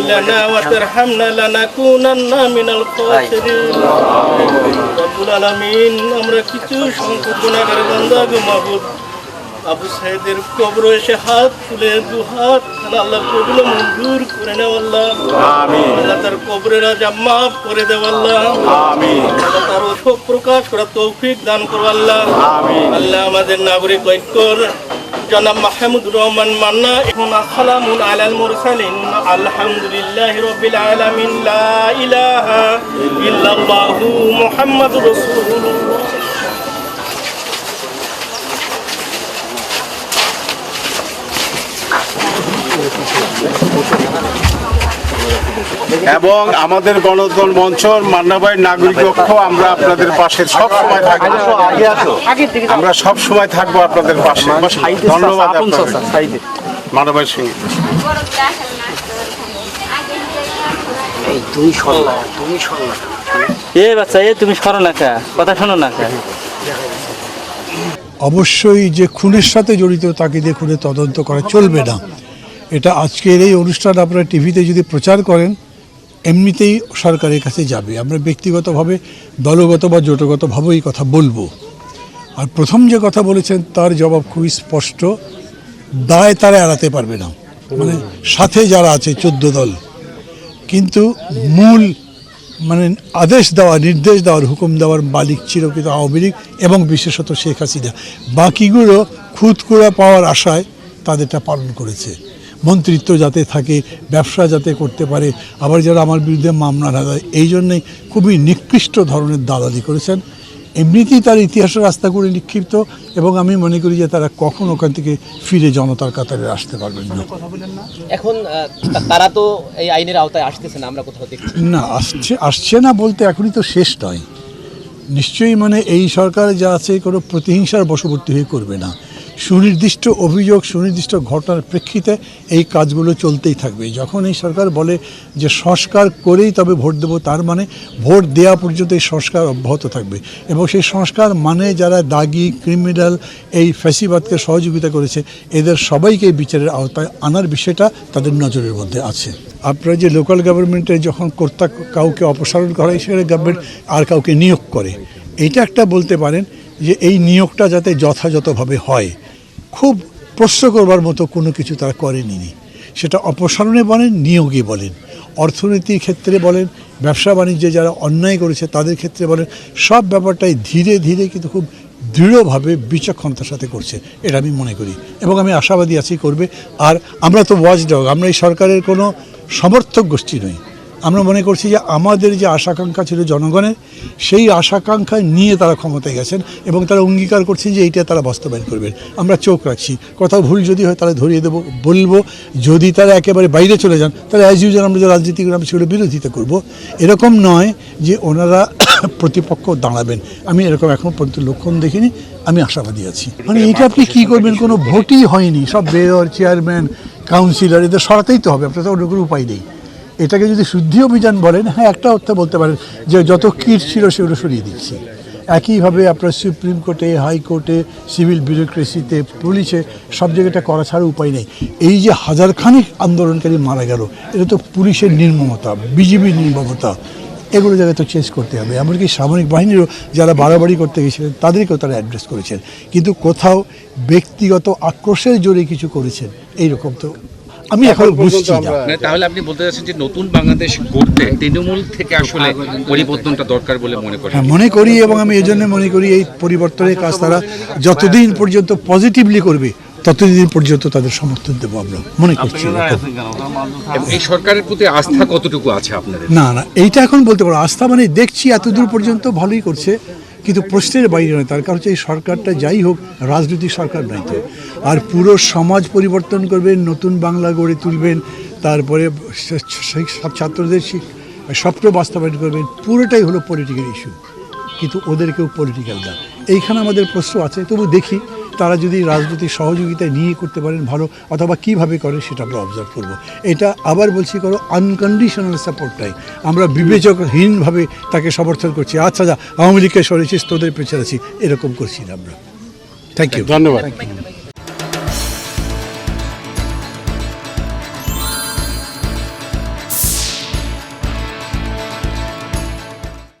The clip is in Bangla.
لنا وترحمنا لنكونن من الخاسرين রব্বুল আলামিন আমরা কিছু সংকট গুণাগার বান্দা গো মাহবুব আবু সাইদের কবর এসে হাত তুলে দু হাত আল্লাহ কবুল মঞ্জুর করে নেও আল্লাহ। আল্লাহ তার কবরের আজাব মাফ করে দেও আল্লাহ। তার শোক প্রকাশ করার তৌফিক দান করো আল্লাহ। আল্লাহ আমাদের নাগরিক ঐক্যর জনাব মাহমুদুর রহমান মান্না এখন আসসালামুন আলাল মুরসালিন। আলহামদুলিল্লাহ রবিল আলামিন। লা ইলাহা ইল্লাল্লাহু মুহাম্মাদুর রাসূলুল্লাহ। এবং আমাদের গণতন্ত্র মঞ্চ মান্নাবাই নাগরিক পক্ষ আমরা আপনাদের পাশে সব সময় থাকব। আমরা সব সময় থাকব আপনাদের পাশে। ধন্যবাদ আপনাদের। সিং। তুমি তুমি এ বাচ্চা এ তুমি সরো না কা কথা শোনো না কা। অবশ্যই যে খুনের সাথে জড়িত তাকে দিয়ে খুনে তদন্ত করা চলবে না। এটা আজকের এই অনুষ্ঠান আপনারা টিভিতে যদি প্রচার করেন, এমনিতেই সরকারের কাছে যাবে। আমরা ব্যক্তিগতভাবে দলগত বা জোটগতভাবে এই কথা বলব। আর প্রথম যে কথা বলেছেন, তার জবাব খুবই স্পষ্ট। দায় তারা এড়াতে পারবে না। মানে সাথে যারা আছে, চোদ্দ দল। কিন্তু মূল মানে আদেশ দেওয়া, নির্দেশ দেওয়ার হুকুম দেওয়ার মালিক কিন্তু আওয়ামী লীগ এবং বিশেষত শেখ হাসিনা। বাকিগুলো খুদকুড়া পাওয়ার আশায় তাদেরটা পালন করেছে। মন্ত্রিত্ব যাতে থাকে ব্যবসা যাতে করতে পারে আবার যারা আমার বিরুদ্ধে মামলা না দেয় এই জন্যই খুবই নিকৃষ্ট ধরনের দালালি করেছেন। এমনিতেই তার ইতিহাসের রাস্তা করে নিক্ষিপ্ত এবং আমি মনে করি যে তারা কখন ওখান থেকে ফিরে জনতার কাতারে আসতে পারবেন না। এখন তারা তো এই আইনের আওতায় আসতেছে না আমরা কোথাও দেখছি। না আসছে আসছে না বলতে এখনই তো শেষ নয়। নিশ্চয়ই মানে এই সরকার যা আছে কোনো প্রতিহিংসার বশবর্তী হয়ে করবে না। সুনির্দিষ্ট অভিযোগ, সুনির্দিষ্ট ঘটনার প্রেক্ষিতে এই কাজগুলো চলতেই থাকবে। যখন এই সরকার বলে যে সংস্কার করেই তবে ভোট দেবো, তার মানে ভোট দেওয়া পর্যন্ত এই সংস্কার অব্যাহত থাকবে। এবং সেই সংস্কার মানে যারা দাগি, ক্রিমিনাল এই ফ্যাসিবাদকে সহযোগিতা করেছে, এদের সবাইকে বিচারের আওতায় আনার বিষয়টা তাদের নজরের মধ্যে আছে। আপনারা যে লোকাল গভর্নমেন্টে যখন কর্তা কাউকে অপসারণ করা হয়, সেখানে গভর্নমেন্ট আর কাউকে নিয়োগ করে। এটা একটা বলতে পারেন যে এই নিয়োগটা যাতে যথাযথভাবে হয়। খুব প্রশ্ন করবার মতো কোনো কিছু তারা করেনি। সেটা অপসারণে বলেন নিয়োগে বলেন। অর্থনীতির ক্ষেত্রে বলেন, ব্যবসা বাণিজ্যে যারা অন্যায় করেছে তাদের ক্ষেত্রে বলেন, সব ব্যাপারটাই ধীরে ধীরে কিন্তু খুব দৃঢ়ভাবে বিচক্ষণতার সাথে করছে, এটা আমি মনে করি। এবং আমি আশাবাদী আছি করবে। আর আমরা তো ওয়াচ ডগ আমরা এই সরকারের কোনো সমর্থক গোষ্ঠী নই। আমরা মনে করছি যে আমাদের যে আশাকাঙ্ক্ষা ছিল জনগণের, সেই আশাকাঙ্ক্ষা নিয়ে তারা ক্ষমতায় গেছেন এবং তারা অঙ্গীকার করছেন যে এইটা তারা বাস্তবায়ন করবেন। আমরা চোখ রাখছি। কোথাও ভুল যদি হয় তাহলে ধরিয়ে দেবো, বলব। যদি তারা একেবারে বাইরে চলে যান, তাহলে অ্যাজ ইউজুয়াল আমরা যে রাজনীতি করি, আমরা সেগুলো বিরোধিতা করব। এরকম নয় যে ওনারা প্রতিপক্ষ দাঁড়াবেন। আমি এরকম এখন পর্যন্ত লক্ষণ দেখিনি, আমি আশাবাদী আছি। মানে এটা আপনি কি করবেন? কোনো ভোটই হয়নি। সব মেয়র চেয়ারম্যান কাউন্সিলর এদের সরাতেই তো হবে। আপনার তো অন্য কোনো উপায় নেই। এটাকে যদি শুদ্ধি অভিযান বলেন হ্যাঁ একটা অর্থে বলতে পারেন যে যত কিট ছিল সেগুলো সরিয়ে দিচ্ছি। একইভাবে আপনার সুপ্রিম কোর্টে, হাইকোর্টে, সিভিল বিউরোক্রেসিতে, পুলিশে সব জায়গাটা করা ছাড়া উপায় নেই। এই যে হাজারখানিক আন্দোলনকারী মারা গেল, এটা তো পুলিশের নির্মমতা, বিজিবির নির্মমতা, এগুলো জায়গায় তো চেঞ্জ করতে হবে। এমনকি সামরিক বাহিনীরও যারা বাড়াবাড়ি করতে গেছিলেন, তাদেরকেও তারা অ্যাড্রেস করেছেন। কিন্তু কোথাও ব্যক্তিগত আক্রোশের জোরে কিছু করেছেন, এইরকম তো আমি এখন বুঝছি মানে তাহলে আপনি বলতে চাচ্ছেন যে নতুন বাংলাদেশ গড়তে তৃণমূল থেকে আসলে পরিবর্তনটা দরকার বলে মনে করেন? হ্যাঁ মনে করি এবং আমি এই জন্য মনে করি এই পরিবর্তনের কাজ তারা যতদিন পর্যন্ত পজিটিভলি করবে ততদিন পর্যন্ত তাদের সমর্থন দেবো আমরা। মনে করছি এবং এই সরকারের প্রতি আস্থা কতটুকু আছে আপনাদের? না না এইটা এখন বলতে পারো আস্থা মানে দেখছি এতদূর পর্যন্ত ভালোই করছে। কিন্তু প্রশ্নের বাইরে নয়, তার কারণ হচ্ছে এই সরকারটা যাই হোক, রাজনৈতিক সরকার নয় তো। আর পুরো সমাজ পরিবর্তন করবেন, নতুন বাংলা গড়ে তুলবেন, তারপরে সব ছাত্রদের স্বপ্ন বাস্তবায়ন করবেন, পুরোটাই হলো পলিটিক্যাল ইস্যু কিন্তু ওদের কেউ পলিটিক্যাল না। এইখানে আমাদের প্রশ্ন আছে, তবু দেখি। তারা যদি রাজনৈতিক সহযোগিতা নিয়ে করতে পারেন ভালো অথবা কীভাবে করে সেটা আমরা অবজার্ভ করব। এটা আবার বলছি করো আনকন্ডিশনাল সাপোর্টটাই আমরা বিবেচকহীনভাবে তাকে সমর্থন করছি। আচ্ছা যা আওয়ামী লীগকে সরেছিস তোদের পেছনে আছি এরকম করছি না আমরা। থ্যাংক ইউ ধন্যবাদ।